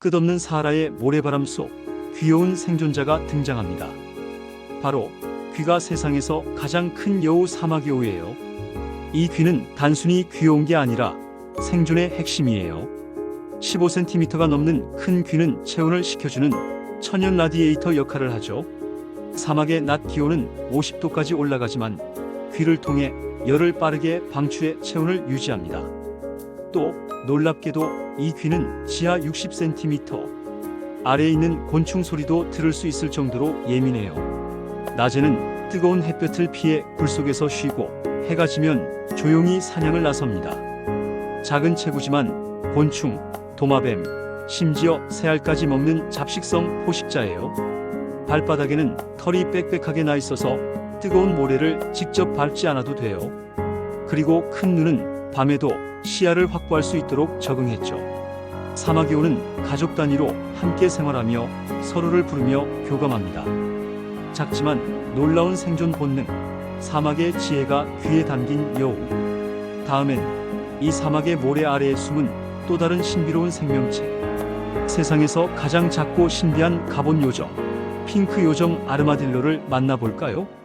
끝없는 사하라의 모래바람 속 귀여운 생존자가 등장합니다. 바로 귀가 세상에서 가장 큰 여우 사마귀오예요. 이 귀는 단순히 귀여운 게 아니라 생존의 핵심이에요. 15cm가 넘는 큰 귀는 체온을 식혀주는 천연 라디에이터 역할을 하죠. 사막의 낮 기온은 50도까지 올라가지만 귀를 통해 열을 빠르게 방추해 체온을 유지합니다. 또 놀랍게도 이 귀는 지하 60cm 아래에 있는 곤충 소리도 들을 수 있을 정도로 예민해요. 낮에는 뜨거운 햇볕을 피해 굴 속에서 쉬고 해가 지면 조용히 사냥을 나섭니다. 작은 체구지만 곤충, 도마뱀, 심지어 새알까지 먹는 잡식성 포식자예요. 발바닥에는 털이 빽빽하게 나 있어서 뜨거운 모래를 직접 밟지 않아도 돼요. 그리고 큰 눈은 밤에도 시야를 확보할 수 있도록 적응했죠. 사마귀오는 가족 단위로 함께 생활하며 서로를 부르며 교감합니다. 작지만 놀라운 생존 본능, 사막의 지혜가 귀에 담긴 여우. 다음엔 이 사막의 모래 아래에 숨은 또 다른 신비로운 생명체. 세상에서 가장 작고 신비한 가본 요정, 핑크 요정 아르마딜로를 만나볼까요?